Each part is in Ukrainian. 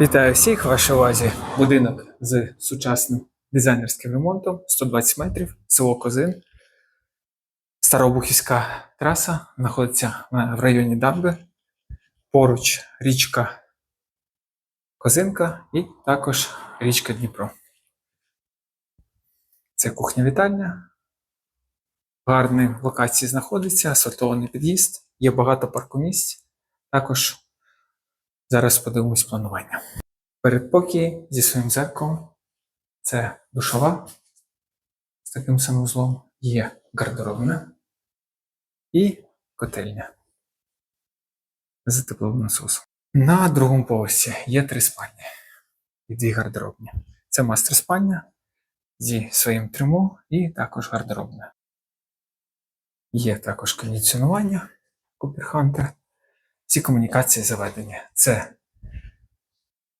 Вітаю всіх! Вашій увазі будинок з сучасним дизайнерським ремонтом 120 метрів, село Козин. Старобухівська траса знаходиться в районі Дамби. Поруч річка Козинка і також річка Дніпро. Це кухня-вітальня. В гарній локації знаходиться, асфальтований під'їзд, є багато паркомісць. Також зараз подивимось планування. Передпокій зі своїм зеркалом. Це душова з таким санузлом. Є гардеробна і котельня з тепловим насосом. На другому поверсі є три спальні і дві гардеробні. Це мастер спальня зі своїм трюмо і також гардеробна. Є також кондиціонування Hunter. Всі комунікації заведені. Це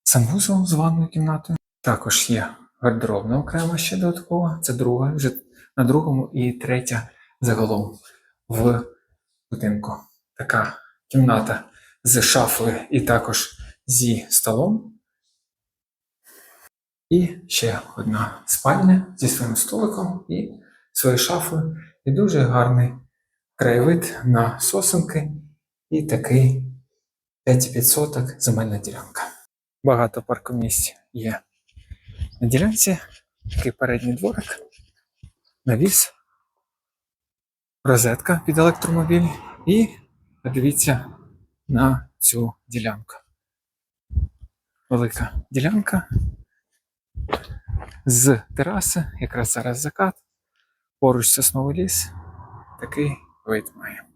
санвузол з ванною кімнатою. Також є гардеробна окрема ще додаткова. Це друга, вже на другому і третя загалом в будинку. Така кімната з шафою і також зі столом. І ще одна спальня зі своїм столиком і своєю шафою. І дуже гарний краєвид на сосенки і такий 5,5 соток земельна ділянка. Багато паркомісць є на ділянці. Такий передній дворик, навіс, розетка під електромобіль. І подивіться на цю ділянку. Велика ділянка з тераси, якраз зараз закат, поруч сосновий ліс. Такий вид має.